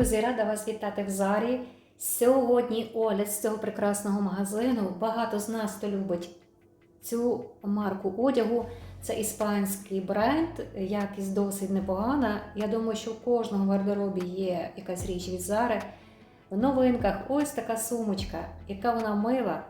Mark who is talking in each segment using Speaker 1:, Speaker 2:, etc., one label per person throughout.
Speaker 1: друзі, рада вас вітати в Зарі. Сьогодні огляд з цього прекрасного магазину. Багато з нас то любить цю марку одягу. Це іспанський бренд, якість досить непогана. Я думаю, що в кожного в гардеробі є якась річ від Зари. В новинках ось така сумочка, яка вона мила.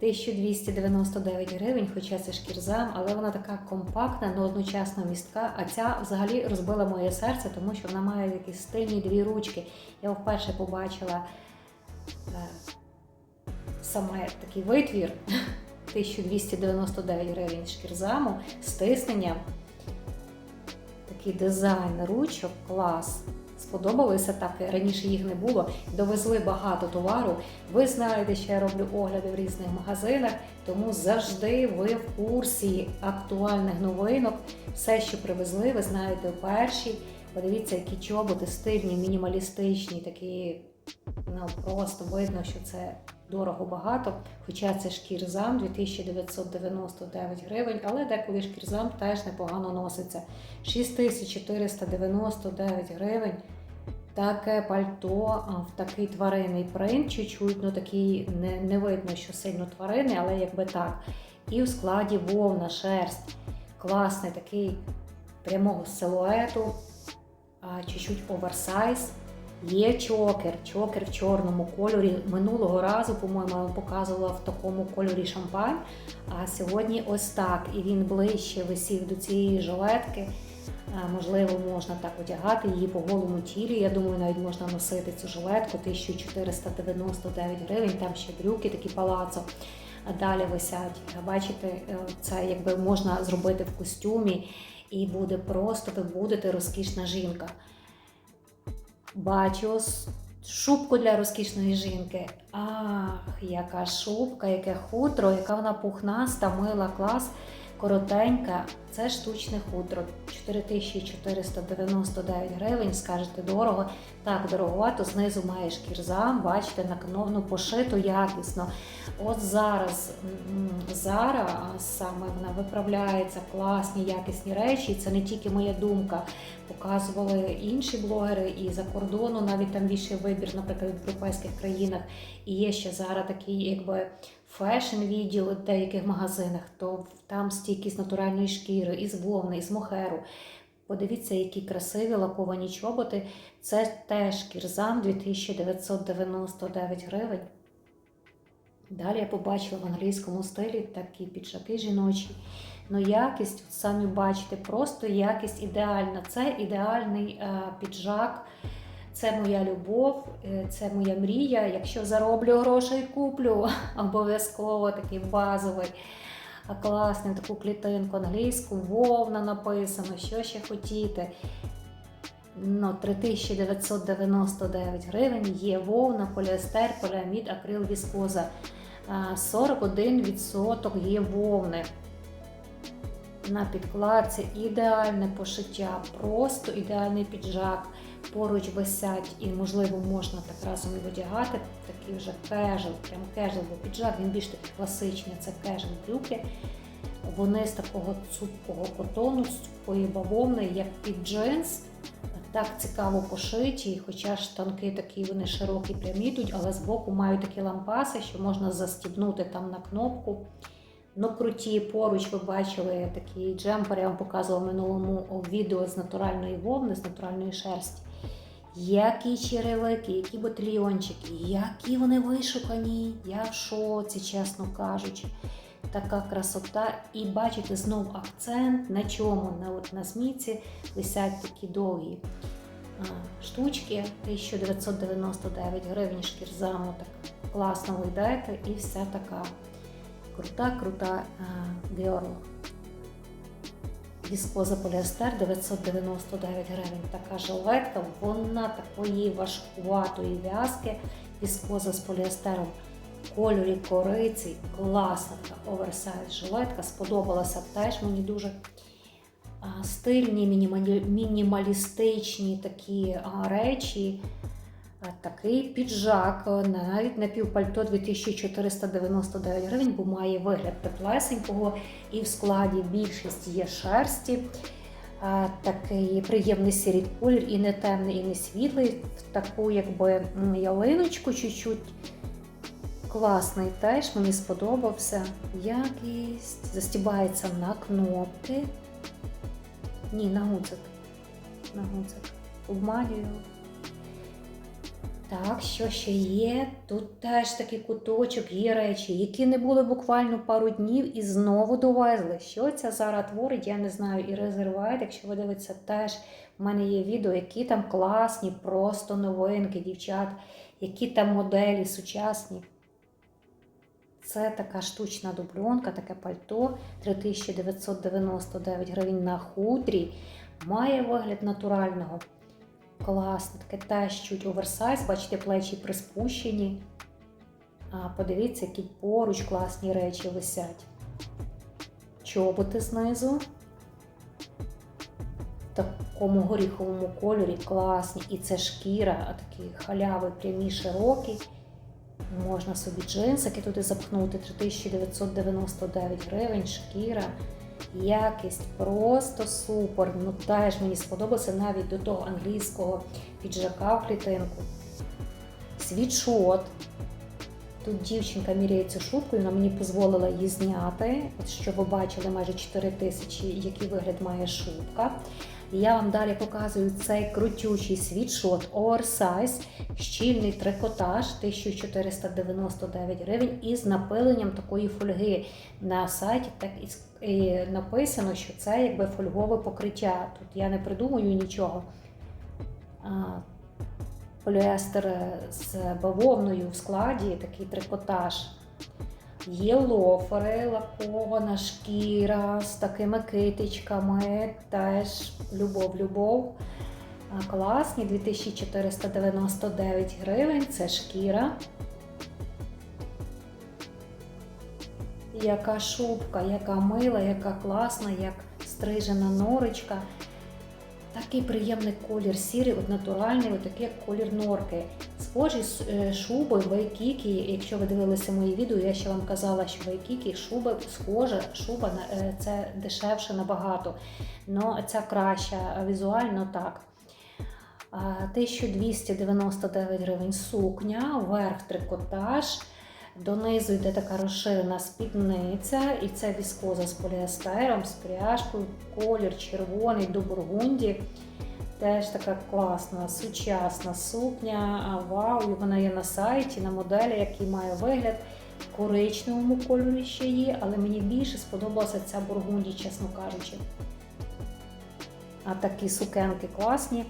Speaker 1: 1299 гривень, хоча це шкірзам, але вона така компактна, але одночасно містка. А ця взагалі розбила моє серце, тому що вона має якісь стильні дві ручки. Я вперше побачила е, саме такий витвір 1299 гривень шкірзаму, стиснення. Такий дизайн ручок, клас. Сподобалися так, раніше їх не було. Довезли багато товару. Ви знаєте, що я роблю огляди в різних магазинах, тому завжди ви в курсі актуальних новинок. Все, що привезли, ви знаєте перші. Подивіться, які чоботи стильні, мінімалістичні, такі ну просто видно, що це дорого багато. Хоча це шкірзам 2999 гривень, але деколи шкірзам теж непогано носиться. 6499 гривень. Таке пальто в такий тваринний принт, чуть-чуть, ну такий не, не видно, що сильно тваринний, але якби так. І в складі вовна, шерсть. Класний такий прямого силуету, чуть-чуть оверсайз. Є чокер, чокер в чорному кольорі. Минулого разу, по-моєму, я вам показувала в такому кольорі шампань. А сьогодні ось так. І він ближче висів до цієї жилетки. Можливо, можна так одягати її по голому тілі. Я думаю, навіть можна носити цю жилетку 1499 гривень. Там ще брюки, такі палацо. Далі висять. Бачите, е, це якби можна зробити в костюмі, і буде просто ви будете розкішна жінка. Бачу шубку для розкішної жінки. Ах, яка шубка, яке хутро, яка вона пухнаста, мила, клас, коротенька. Це штучне хутро. 4499 гривень, скажете дорого. Так, дороговато, знизу має шкірзам, бачите, на кно- ну, якісно. От зараз Зара саме вона виправляється класні, якісні речі. Це не тільки моя думка. Показували інші блогери і за кордону, навіть там більший вибір, наприклад, в європейських країнах. І є ще зараз такий, якби фешн відділ в деяких магазинах, то там стільки з натуральної шкіри, із вовни, із мохеру. Подивіться, які красиві лаковані чоботи. Це теж кірзам 2999 гривень. Далі я побачила в англійському стилі такі піджаки жіночі. Ну, якість, самі бачите, просто якість ідеальна. Це ідеальний е, піджак, це моя любов, е, це моя мрія. Якщо зароблю грошей, куплю обов'язково такий базовий. Класний таку клітинку англійську, вовна написано, що ще хотіти. Ну, 3999 гривень є вовна, поліестер, поліамід, акрил, віскоза. 41% є вовни. На підкладці ідеальне пошиття, просто ідеальний піджак. Поруч висять і, можливо, можна так разом одягати. Такий вже кежел, прям кежел, бо піджак він більш такий класичний, це кежел брюки. Вони з такого цупкого котону, з цупкої бавовни, як під джинс. Так цікаво пошиті, хоча штанки такі вони широкі, прямі йдуть, але збоку мають такі лампаси, що можна застібнути там на кнопку. Ну, круті поруч ви бачили такі джемпери, я вам показувала в минулому відео з натуральної вовни, з натуральної шерсті. Які черевики, які ботильйончики, які вони вишукані. Я в шоці, чесно кажучи. Така красота. І бачите знов акцент на чому? На, от, на сміці висять такі довгі штучки. 1999 гривень шкірзаму. Так класно ви і вся така крута-крута георла. Віскоза поліестер 999 гривень. Така жилетка, вона такої важкуватої в'язки. Віскоза з поліестером в кольорі кориці. Класна така оверсайз жилетка. Сподобалася теж мені дуже. Стильні, мінімалістичні такі речі. Такий піджак, е, навіть напівпальто 2499 гривень, бо має вигляд теплесенького і в складі більшість є шерсті. такий приємний сірий колір, і не темний, і не світлий, в таку якби ялиночку чуть-чуть. Класний теж, мені сподобався. Якість застібається на кнопки. Ні, на гудзик. На гудзик. Обманюю. Так, що ще є? Тут теж такий куточок, є речі, які не були буквально пару днів і знову довезли. Що ця Зара творить, я не знаю. І резервайт, якщо ви дивитеся, теж в мене є відео, які там класні, просто новинки, дівчат, які там моделі сучасні. Це така штучна дубльонка, таке пальто 3999 гривень на хутрі. Має вигляд натурального. Класно, таке теж чуть оверсайз, бачите, плечі приспущені. А подивіться, які поруч класні речі висять. Чоботи знизу. В такому горіховому кольорі класні. І це шкіра, а такі халяви прямі, широкі. Можна собі джинсики туди запхнути 3999 гривень, шкіра. Якість просто супер. Ну теж мені сподобалося навіть до того англійського піджака в клітинку. Світшот. Тут дівчинка міряє цю і вона мені дозволила її зняти. От що ви бачили майже 4 тисячі, який вигляд має шубка. І я вам далі показую цей крутючий світшот оверсайз, щільний трикотаж 1499 гривень із напиленням такої фольги. На сайті так і, і написано, що це якби фольгове покриття. Тут я не придумую нічого. Поліестер з бавовною в складі, такий трикотаж. Є лофери, лакована шкіра з такими китичками. Теж любов-любов. Класні, 2499 гривень. Це шкіра. Яка шубка, яка мила, яка класна, як стрижена норочка. Такий приємний колір сірий, от натуральний, от такий як колір норки. Схожі е, шуби Вайкікі. Якщо ви дивилися мої відео, я ще вам казала, що Вайкікі шуба схожа, шуба е, це дешевше набагато. Но ця краща візуально так. 1299 гривень сукня, верх трикотаж. Донизу йде така розширена спідниця, і це віскоза з поліестером, з пряжкою, колір червоний до бургунді. Теж така класна, сучасна сукня. Вау, і вона є на сайті, на моделі, який має вигляд. Коричневому кольорі ще є, але мені більше сподобалася ця бургунді, чесно кажучи. А такі сукенки класні.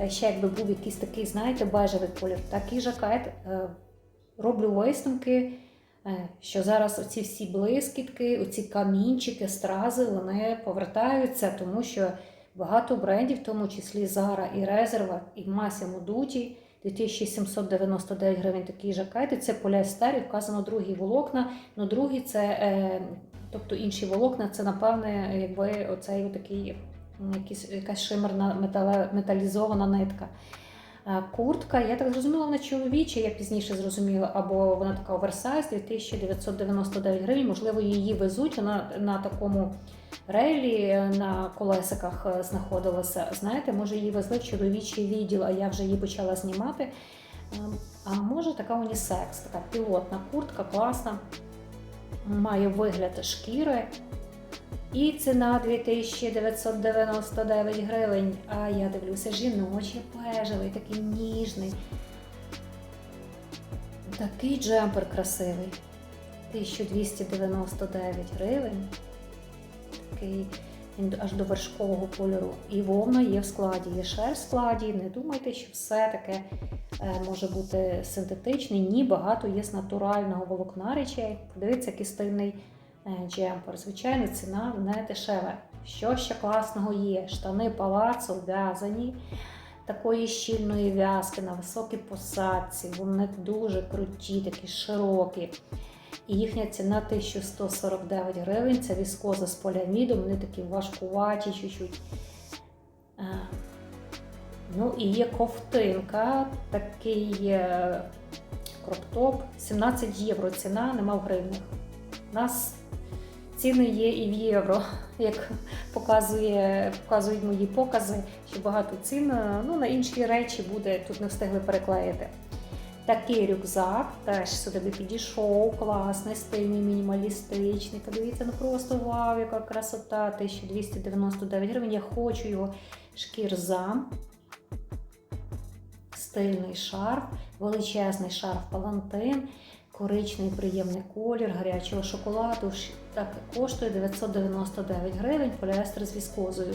Speaker 1: Е, Ще якби був якийсь такий, знаєте, бежевий колір, такий жакет. Роблю висновки, е, що зараз оці всі блискітки, оці камінчики, стрази, вони повертаються, тому що багато брендів, в тому числі Zara і Резерва, і Massimo Dutti, 2799 гривень такі жакети. Це поліестер, і вказано другі волокна. Ну, другі це, е, тобто інші волокна, це, напевне, якби оцей такий якась шимерна металізована нитка. Е, Куртка, я так зрозуміла, вона чоловіча, я пізніше зрозуміла, або вона така оверсайз, 2999 гривень. Можливо, її везуть. Вона на такому рейлі е, на колесиках е, знаходилася. Знаєте, може її везли в чоловічий відділ, а я вже її почала знімати. Е, А може така унісекс, така пілотна куртка, класна. Має вигляд шкіри. І ціна 2999 гривень. А я дивлюся, жіночий бежевий, такий ніжний. Такий джемпер красивий. 1299 гривень. Такий він аж до вершкового кольору. І вовна є в складі, є шерсть в складі. Не думайте, що все таке е, може бути синтетичне. Ні, багато є з натурального волокна речей. Подивіться, е, джемпер. Звичайно, ціна не дешева. Що ще класного є? Штани палацу в'язані. Такої щільної в'язки на високій посадці, вони дуже круті, такі широкі. І їхня ціна 1149 гривень. Це віскоза з поліамідом, вони такі важкуваті чуть-чуть. Е, Ну і є ковтинка, такий е, кроптоп, 17 євро ціна, нема в гривнях. У нас ціни є і в євро, як показує, показують мої покази, що багато цін е, ну, на інші речі буде, тут не встигли переклеїти. Такий рюкзак теж сюди би підійшов, класний, стильний, мінімалістичний. Подивіться, ну просто вау, яка красота! 1299 гривень. Я хочу його шкірза. Стильний шарф, величезний шарф палантин, коричний приємний колір, гарячого шоколаду. Так, коштує 999 гривень, поліестер з віскозою.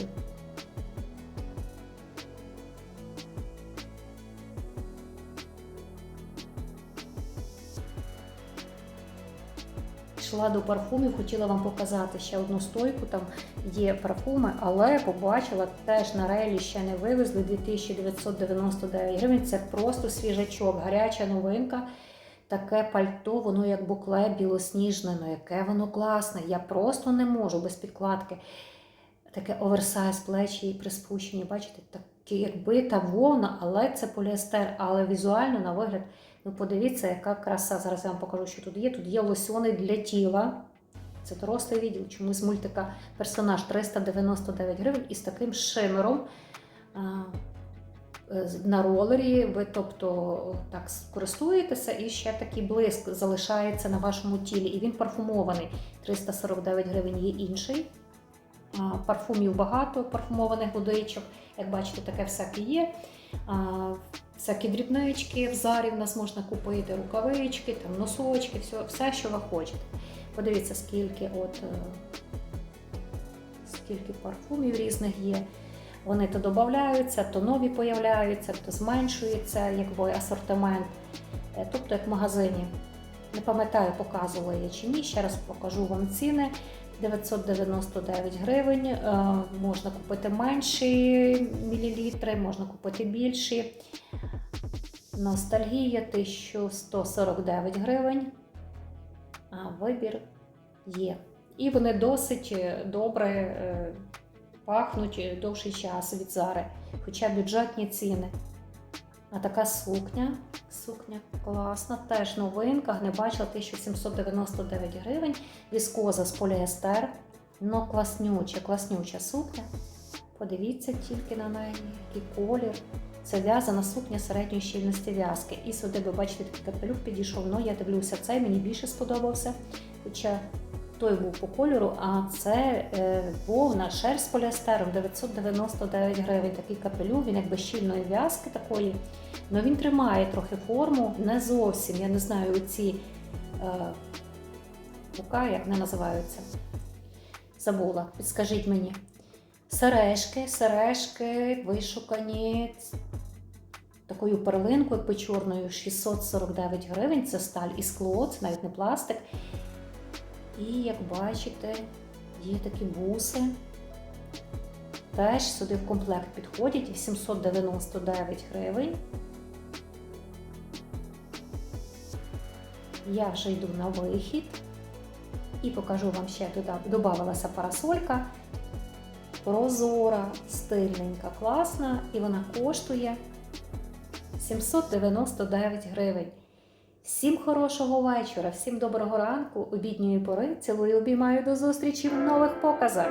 Speaker 1: Йшла до парфумів, хотіла вам показати ще одну стойку. Там є парфуми, але побачила теж на рейлі ще не вивезли 2999 гривень. Це просто свіжачок, гаряча новинка. Таке пальто, воно як букле білосніжне, ну яке воно класне. Я просто не можу без підкладки. Таке оверсайз плечі і приспущені, бачите, такі як бита вовна, але це поліестер, але візуально на вигляд. Ну, подивіться, яка краса. Зараз я вам покажу, що тут є. Тут є лосьони для тіла. Це дорослий відділ. Чомусь мультика персонаж 399 гривень і з таким шимером на ролері. Ви, тобто, так користуєтеся, і ще такий блиск залишається на вашому тілі. І він парфумований. 349 гривень є інший. Парфумів багато, парфумованих водичок. Як бачите, таке всяке є. Всякі дрібнички в зарі в нас можна купити, рукавички, там, носочки, все, все, що ви хочете. Подивіться, скільки от, е, скільки парфумів різних є. Вони то додаються, то нові появляються, то зменшується якби, асортимент. Е, Тобто як в магазині. Не пам'ятаю, показувала я чи ні. Ще раз покажу вам ціни. 999 гривень. Е, Можна купити менші мілілітри, можна купити більші. Ностальгія 1149 гривень. А вибір є. І вони досить е, добре пахнуть е, довший час від зари, хоча бюджетні ціни. А така сукня, сукня класна, теж новинка, не бачила 1799 гривень, віскоза з поліестер, но класнюча, класнюча сукня. Подивіться тільки на неї, який колір. Це в'язана сукня середньої щільності в'язки. І сюди ви бачите, такий капелюх підійшов. Ну, я дивлюся, цей мені більше сподобався. Хоча той був по кольору, а це е, вовна шерсть з поліестером 999 гривень. Такий капелюх, він якби щільної в'язки такої. але він тримає трохи форму, не зовсім. Я не знаю, оці е, пука, як вони називаються. Забула, підскажіть мені. Сережки, сережки вишукані такою перлинкою печорною 649 гривень. Це сталь і скло, це навіть не пластик. І як бачите, є такі буси. Теж сюди в комплект підходять 799 гривень. Я вже йду на вихід і покажу вам ще дода- додавалася парасолька. Прозора, стильненька, класна, і вона коштує 799 гривень. Всім хорошого вечора, всім доброго ранку, обідньої пори. Цілую, обіймаю до зустрічі в нових показах.